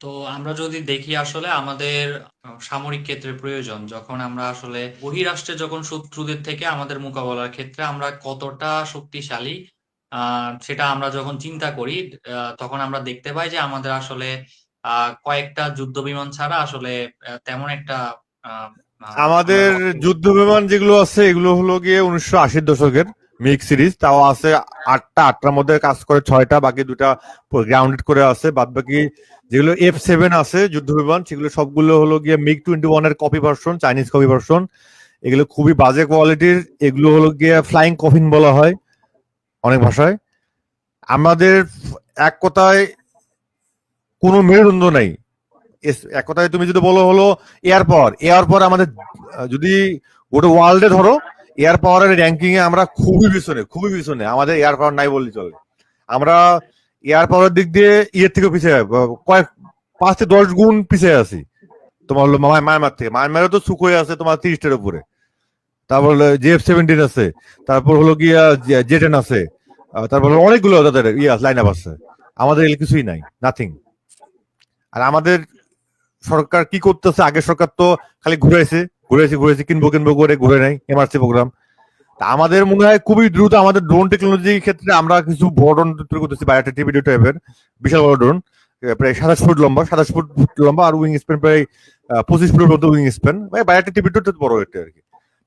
তো আমরা যদি দেখি আসলে আমাদের সামরিক ক্ষেত্রে প্রয়োজন যখন আমরা আসলে বহিরাষ্ট্রে যখন শত্রুদের থেকে আমাদের মোকাবেলার ক্ষেত্রে আমরা কতটা শক্তিশালী আহ সেটা আমরা যখন চিন্তা করি আহ, তখন আমরা দেখতে পাই যে আমাদের আসলে আহ কয়েকটা যুদ্ধ বিমান ছাড়া আসলে তেমন একটা আমাদের যুদ্ধ বিমান যেগুলো আছে এগুলো হলো গিয়ে উনিশশো আশির দশকের। মিক সিরিজ, তাও আছে আটটা, আটটার মধ্যে কাজ করে ছয়টা, বাকি দুটা গ্রাউন্ডেড করে আছে। বাদ বাকি যেগুলো এফ সেভেন আছে যুদ্ধ বিমান সেগুলো সবগুলো হলো গিয়ে মিগ টোয়েন্টি ওয়ানের copy version Chinese copy version এগুলো খুবই বাজে কোয়ালিটির এগুলো হলো গিয়ে ফ্লাইং কফিন বলা হয় অনেক ভাষায়। আমাদের এক কথায় কোনো মেরুদণ্ড নাই। এক কথায় তুমি যদি বলো হলো এয়ার পাওয়ার এয়ার পাওয়ার আমাদের, যদি গোটা ওয়ার্ল্ডে ধরো এয়ার পাওয়ারের র্যাঙ্কিং এ আমরা খুবই পিছনে খুবই পিছনে। আমাদের এয়ার পাওয়ার নাই বললে চলে। আমরা এয়ার পাওয়ারের দিক দিয়ে ইয়ের থেকে পিছিয়ে কয়েক, পাঁচ থেকে দশ গুণ পিছিয়ে আছি। তোমার হলো মায়া- মায়ানমার থেকে। মায়ানমারে তো সুখই আছে তোমার তিরিশটার উপরে। তারপর হলো জিএফ সেভেন্টিন আছে। তারপর হলো গিয়া জেটেন আছে। তারপর অনেকগুলো তাদের ইয়ে লাইন আপ আছে। আমাদের এগুলো কিছুই নাই নাথিং আর আমাদের সরকার কি করতেছে? আগের সরকার তো খালি ঘুরেছে ঘুরেছে, ঘুরেছি, কিনবো কিনবো করে ঘুরে নেই এমআরসি প্রোগ্রাম আমাদের মনে হয় খুবই দ্রুত আমাদের ড্রোন টেকনোলজির ক্ষেত্রে আমরা কিছু বড় ড্রোন তৈরি করতেছি বায়োটা টিভি টাইপের বিশাল বড় ড্রোন প্রায় সাতাশ ফুট লম্বা, সাতাশ ফুট লম্বা আর উইং স্পেন প্রায় পঁচিশ ফুটের মতো উইং স্পেন বায়োটা টিভি তো বড় এটা আর কি।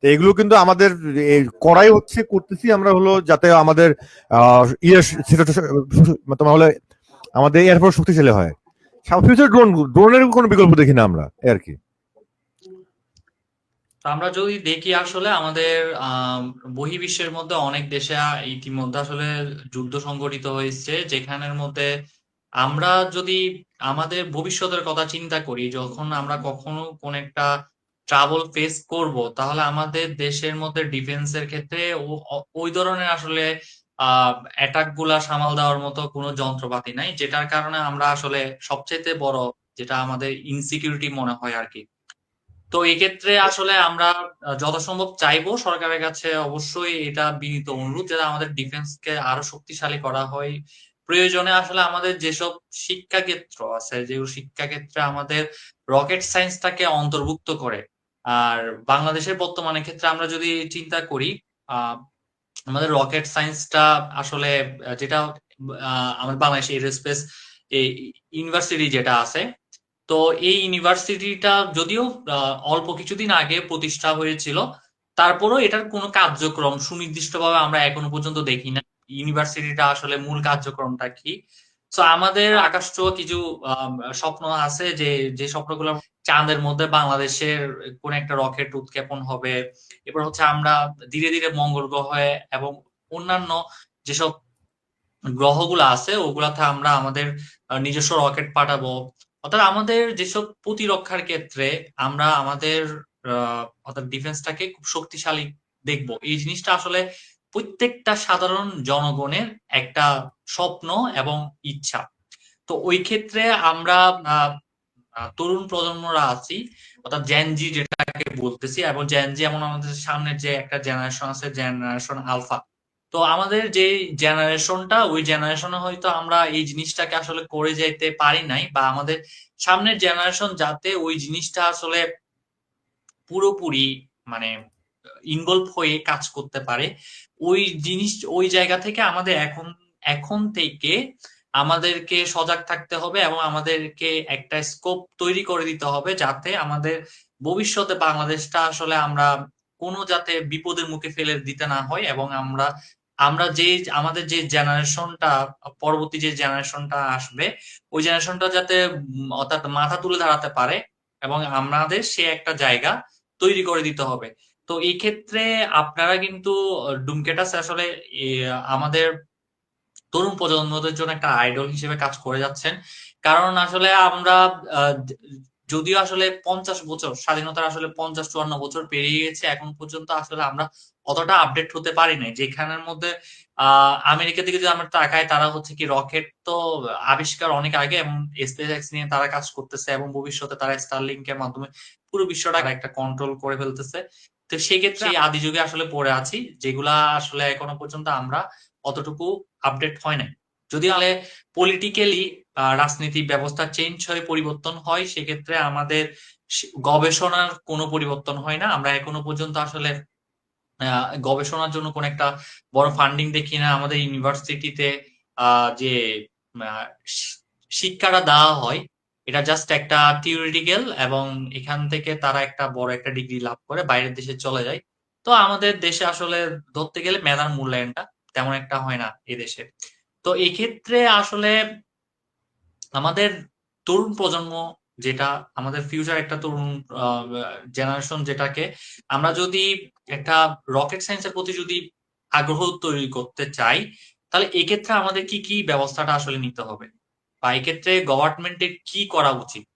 তো এগুলো কিন্তু আমাদের করাই হচ্ছে, করতেছি আমরা হলো যাতে আমাদের ইয়ে তোমার হলে আমাদের এয়ারফোর্স শক্তিশালী হয়। ফিউচার ড্রোন ড্রোনের কোনো বিকল্প দেখি না আমরা আর কি। আমরা যদি দেখি আসলে আমাদের বহির্বিশ্বের মধ্যে অনেক দেশে ইতিমধ্যে আসলে যুদ্ধ সংঘটিত হয়েছে, যেখানের মধ্যে আমরা যদি আমাদের ভবিষ্যতের কথা চিন্তা করি, যখন আমরা কখনো কোন একটা ট্রাবল ফেস করব, তাহলে আমাদের দেশের মধ্যে ডিফেন্সের ক্ষেত্রে ওই ধরনের আসলে অ্যাটাকগুলা সামাল দেওয়ার মতো কোনো যন্ত্রপাতি নাই, যেটার কারণে আমরা আসলে সবচেয়ে বড় যেটা আমাদের ইনসিকিউরিটি মনে হয় আর কি। তো এক্ষেত্রে আসলে আমরা যথাসম্ভব চাইব সরকারের কাছে অবশ্যই এটা বিনীত অনুরোধ যাতে আমাদের ডিফেন্সকে আরও শক্তিশালী করা হয়। প্রয়োজনে আসলে আমাদের যেসব শিক্ষা ক্ষেত্র আছে যেগুলো শিক্ষা ক্ষেত্রে আমাদের রকেট সায়েন্সটাকে অন্তর্ভুক্ত করে, আর বাংলাদেশের বর্তমানে ক্ষেত্রে আমরা যদি চিন্তা করি আমাদের রকেট সায়েন্সটা আসলে যেটা আমাদের বাংলাদেশ এরোস্পেস ইউনিভার্সিটি যেটা আছে তো এই ইউনিভার্সিটিটা যদিও অল্প কিছুদিন আগে প্রতিষ্ঠা হয়েছিল, তারপরেও এটার কোনো কার্যক্রম সুনির্দিষ্টভাবে আমরা এখনও পর্যন্ত দেখি না। ইউনিভার্সিটিটা আসলে মূল কার্যক্রমটা কি? তো আমাদের আকাশছোঁয়া কিছু স্বপ্ন আছে যে যে স্বপ্নগুলো চাঁদের মধ্যে বাংলাদেশের কোন একটা রকেট উৎক্ষেপণ হবে। এবার হচ্ছে আমরা ধীরে ধীরে মঙ্গল গ্রহে এবং অন্যান্য যেসব গ্রহগুলো আছে, ওগুলাতে আমরা আমাদের নিজস্ব রকেট পাঠাবো। অর্থাৎ আমাদের যেসব প্রতিরক্ষার ক্ষেত্রে আমরা আমাদের অর্থাৎ ডিফেন্সটাকে খুব শক্তিশালী দেখব। এই জিনিসটা আসলে প্রত্যেকটা সাধারণ জনগণের একটা স্বপ্ন এবং ইচ্ছা। তো ওই ক্ষেত্রে আমরা তরুণ প্রজন্মরা আছি, অর্থাৎ জেনজি যেটাকে বলতেছি, এবং জেনজি এমন আমাদের সামনে যে একটা জেনারেশন আছে জেনারেশন আলফা তো আমাদের যে জেনারেশনটা ওই জেনারেশনে হয়তো আমরা এই জিনিসটাকে আসলে করে যাইতে পারি নাই বা আমাদের সামনের জেনারেশন যাতে ওই জিনিসটা আসলে পুরোপুরি মানে ইনভলভ হয়ে কাজ করতে পারে। ওই জিনিস, ওই জায়গা থেকে আমাদের এখন এখন থেকে আমাদেরকে সজাগ থাকতে হবে এবং আমাদেরকে একটা স্কোপ তৈরি করে দিতে হবে যাতে আমাদের ভবিষ্যতে বাংলাদেশটা আসলে আমরা কোনো যাতে বিপদের মুখে ফেলে দিতে না হয় এবং আমরা আমরা যে আমাদের যে জেনারেশনটা পরবর্তী যে জেনারেশনটা আসবে, ওই জেনারেশনটা যাতে, অর্থাৎ মাথা তুলে দাঁড়াতে পারে এবং আমাদের সে একটা জায়গা তৈরি করে দিতে হবে। তো এই ক্ষেত্রে আপনারা কিন্তু, ডুমকেটাস আসলে আমাদের তরুণ প্রজন্মদের জন্য একটা আইডল হিসেবে কাজ করে যাচ্ছেন। কারণ আসলে আমরা যদিও আসলে পঞ্চাশ বছর, স্বাধীনতার আসলে পঞ্চাশ, চুয়ান্ন বছর পেরিয়ে গেছে এখন পর্যন্ত আসলে আমরা অতটা আপডেট হতে পারি নাই। যেখানের মধ্যে, আহ, আমেরিকা থেকে যদি আমরা তাকাই, তারা হচ্ছে কি রকেট তো আবিষ্কার অনেক আগে, এবং স্পেস এক্স নিয়ে তারা কাজ করতেছে, এবং ভবিষ্যতে তারা স্টারলিংক এর মাধ্যমে পুরো বিশ্বটা একটা কন্ট্রোল করে ফেলতেছে। তো সেক্ষেত্রে আদি যুগে আসলে পড়ে আছি, যেগুলা আসলে এখনও পর্যন্ত আমরা অতটুকু আপডেট হয় নাই। যদি হলে পলিটিক্যালি রাজনীতি ব্যবস্থা চেঞ্জ হয়, পরিবর্তন হয়, সেক্ষেত্রে আমাদের গবেষণার কোনো পরিবর্তন হয় না। আমরা এখনও পর্যন্ত আসলে গবেষণার জন্য কোন একটা বড় ফান্ডিং দেখি না। আমাদের ইউনিভার্সিটিতে যে শিক্ষাটা দেওয়া হয়, এটা জাস্ট একটা থিওরিটিক্যাল এবং এখান থেকে তারা একটা বড় একটা ডিগ্রি লাভ করে, বাইরের দেশে চলে যায়। তো আমাদের দেশে আসলে ধরতে গেলে মেধার মূল্যায়নটা তেমন একটা হয় না এদেশে তো এক্ষেত্রে আসলে আমাদের তরুণ প্রজন্ম যেটা, আমাদের ফিউচার একটা তরুণ জেনারেশন যেটাকে, আমরা যদি একটা রকেট সায়েন্সের প্রতি যদি আগ্রহ তৈরি করতে চাই, তাহলে এক্ষেত্রে আমাদের কি কি ব্যবস্থাটা আসলে নিতে হবে? বা এক্ষেত্রে গভর্নমেন্টের কি করা উচিত?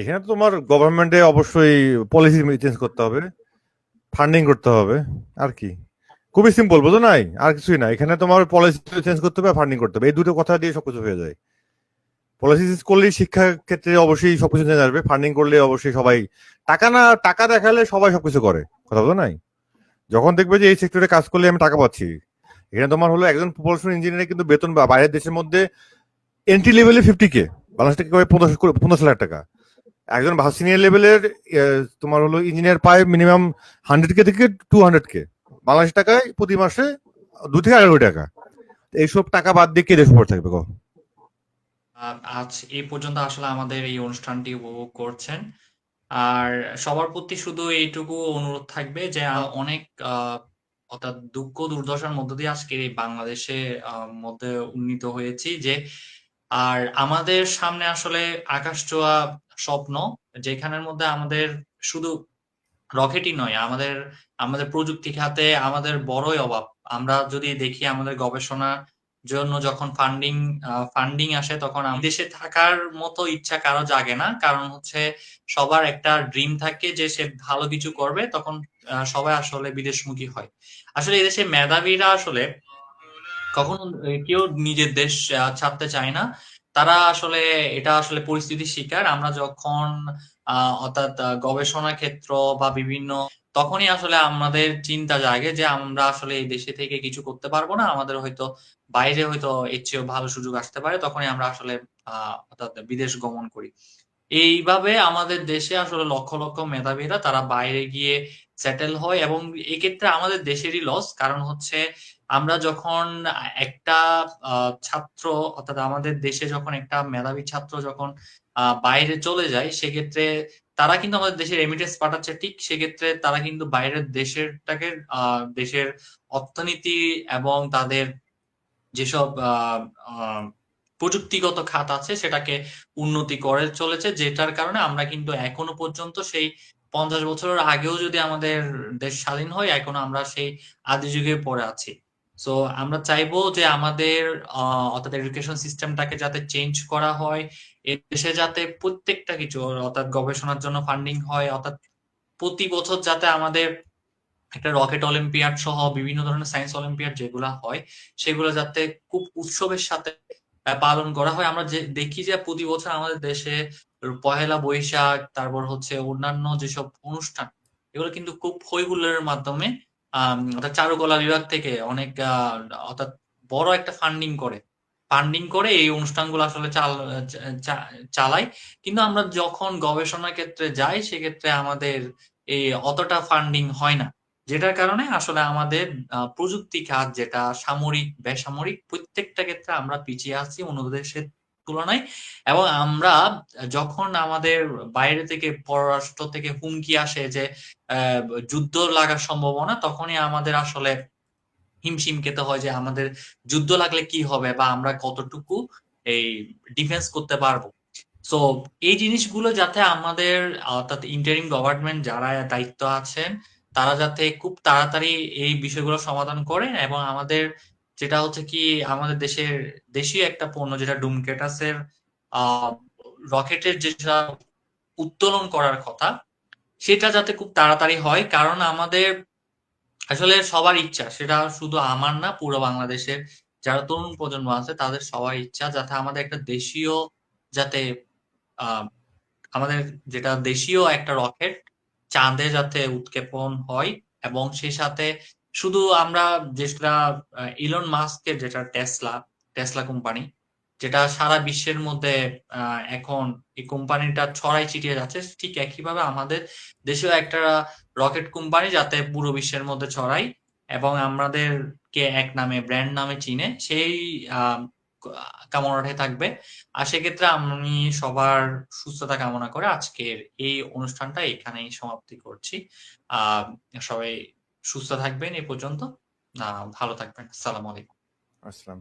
এখানে তোমার গভর্নমেন্টে অবশ্যই পলিসি চেঞ্জ করতে হবে ফান্ডিং করতে হবে, আর কি? খুবই সিম্পল বুঝো নাই? আর কিছুই না। এখানে তোমার পলিসি চেঞ্জ করতে হবে ফান্ডিং করতে হবে। এই দুটো কথা দিয়ে সবকিছু হয়ে যায়। পলিসি চেঞ্জ করলে শিক্ষা ক্ষেত্রে অবশ্যই সবকিছু চেঞ্জ আসবে। ফান্ডিং করলে অবশ্যই সবাই টাকা না, টাকা দেখালে সবাই সবকিছু করে। কথা বলো নাই? যখন দেখবে যে এই সেক্টরে কাজ করলে আমি টাকা পাচ্ছি। এখানে তোমার হলো একজন প্রপোলশন ইঞ্জিনিয়ার কিন্তু বেতন বাইরের দেশের মধ্যে এন্ট্রি লেভেলে ফিফটি কে বাংলাদেশ থেকে পঞ্চাশ পঞ্চাশ লাখ টাকা। একজন সিনিয়র লেভেলের তোমার হলো ইঞ্জিনিয়ার পায় মিনিমাম হান্ড্রেড কে থেকে টু হান্ড্রেড কে বাংলাদেশ টাকায় প্রতি মাসে দু থেকে আড়াই কোটি টাকা। এইসব টাকা বাদ দিয়ে কে দেশ উপর থাকবে আজ এই পর্যন্ত আসলে আমাদের এই অনুষ্ঠানটি উপভোগ করছেন। আর সবার প্রতি শুধু এইটুকু অনুরোধ থাকবে যে অনেক অর্থাৎ দুঃখ দুর্দশার মধ্য দিয়ে আজকের এই বাংলাদেশে মধ্যে উন্নীত হয়েছি যে, আর আমাদের সামনে আসলে আকাশ ছোঁয়া স্বপ্ন, যেখানের মধ্যে আমাদের শুধু রকেটই নয়, আমাদের আমাদের প্রযুক্তি খাতে আমাদের বড়ই অভাব। আমরা যদি দেখি আমাদের গবেষণা জন্য যখন ফান্ডিং ফান্ডিং আসে তখন দেশে থাকার মতো ইচ্ছা কারও জাগে না। কারণ হচ্ছে সবার একটা ড্রিম থাকে যে সে ভালো কিছু করবে, তখন সবাই আসলে বিদেশমুখী হয়। আসলে এদেশে মেধাবীরা আসলে কখনো কেউ নিজের দেশ ছাড়তে চায় না। তারা আসলে, এটা আসলে পরিস্থিতির শিকার। আমরা যখন অর্থাৎ গবেষণা ক্ষেত্র বা বিভিন্ন, তখনই আসলে আমাদের চিন্তা জাগে যে আমরা আসলে এই দেশে থেকে কিছু করতে পারব না। আমাদের হয়তো বাইরে হয়তো এর চেয়েও ভালো সুযোগ আসতে পারে। তখনই আমরা আসলে অর্থাৎ বিদেশ গমন করি। এইভাবে আমাদের দেশে আসলে লক্ষ লক্ষ মেধাবীরা তারা বাইরে গিয়ে সেটেল হয় এবং এক্ষেত্রে আমাদের দেশেরই লস কারণ হচ্ছে, আমরা যখন একটা ছাত্র, অর্থাৎ আমাদের দেশে যখন একটা মেধাবী ছাত্র যখন বাইরে চলে যায়, সেক্ষেত্রে তারা কিন্তু আমাদের দেশের রেমিটেন্স পাঠাচ্ছে। ঠিক সেক্ষেত্রে তারা কিন্তু বাইরের দেশেরটাকে দেশের অর্থনীতি এবং তাদের যেসব প্রযুক্তিগত খাত আছে, সেটাকে উন্নতি করে চলেছে, যেটার কারণে আমরা কিন্তু এখনও পর্যন্ত সেই পঞ্চাশ বছরের আগেও যদি আমাদের দেশ স্বাধীন হয়, এখনও আমরা সেই আদি যুগে পড়ে আছি। সো আমরা চাইব যে আমাদের অর্থাৎ এডুকেশন সিস্টেমটাকে যাতে চেঞ্জ করা হয় দেশে যাতে প্রত্যেকটা কিছু, অর্থাৎ গবেষণার জন্য ফান্ডিং হয়, অর্থাৎ প্রতি বছর যাতে আমাদের একটা রকেট অলিম্পিয়াড সহ বিভিন্ন ধরনের সায়েন্স অলিম্পিয়াড যেগুলা হয়, সেগুলো যাতে খুব উৎসবের সাথে পালন করা হয়। আমরা যে, দেখি যে প্রতি বছর আমাদের দেশে পহেলা বৈশাখ, তারপর হচ্ছে অন্যান্য যেসব অনুষ্ঠান, এগুলো কিন্তু খুব হই মাধ্যমে অর্থাৎ চারুকলা বিভাগ থেকে অনেক অর্থাৎ বড় একটা ফান্ডিং করে। ফান্ডিং করে এই অনুষ্ঠানগুলো আসলে চালায়। কিন্তু আমরা যখন গবেষণার ক্ষেত্রে যাই, সেক্ষেত্রে আমাদের এই অতটা ফান্ডিং হয় না। যেটার কারণে আসলে আমাদের প্রযুক্তি খাত যেটা সামরিক, বেসামরিক প্রত্যেকটা ক্ষেত্রে আমরা পিছিয়ে আছি অন্য দেশের তুলনায়। এবং আমরা যখন আমাদের বাইরে থেকে, পররাষ্ট্র থেকে হুমকি আসে যে যুদ্ধ লাগার সম্ভাবনা, তখনই আমাদের আসলে হিমশিম খেতে হয় যে, আমাদের যুদ্ধ লাগলে কি হবে বা আমরা কতটুকু এই ডিফেন্স করতে পারব। সো এই জিনিসগুলো যাতে আমাদের, অর্থাৎ ইন্টারিম গভর্নমেন্ট যারা দায়িত্ব আছেন, তারা যাতে খুব তাড়াতাড়ি এই বিষয়গুলো সমাধান করেন এবং আমাদের যেটা হচ্ছে কি আমাদের দেশের দেশীয় একটা পণ্য যেটা ডুমকেটাসের রকেটের যেটা উত্তোলন করার কথা, সেটা যাতে খুব তাড়াতাড়ি হয়। কারণ আমাদের আসলে সবার ইচ্ছা, সেটা শুধু আমার না, পুরো বাংলাদেশের যারা তরুণ প্রজন্ম আছে, তাদের সবার ইচ্ছা যাতে আমাদের একটা দেশীয় যাতে আমাদের যেটা দেশীয় একটা রকেট, চাঁদে যাতে উৎক্ষেপণ হয় এবং সেই সাথে শুধু আমরা যেটা ইলন মাস্কের যেটা টেসলা টেসলা কোম্পানি যেটা সারা বিশ্বের মধ্যে এখন এই কোম্পানিটা ছড়াই ছিটিয়ে যাচ্ছে, ঠিক একইভাবে আমাদের দেশেও একটা রকেট কোম্পানি যাতে পুরো বিশ্বের মধ্যে ছড়াই এবং আমাদেরকে এক নামে ব্র্যান্ড নামে চিনে, সেই কামনাটাই থাকবে। আর সেক্ষেত্রে আমি সবার সুস্থতা কামনা করে আজকের এই অনুষ্ঠানটা এখানেই সমাপ্তি করছি। আহ, সবাই সুস্থ থাকবেন এই পর্যন্ত। ভালো থাকবেন। আসসালামু আলাইকুম। আসসালাম।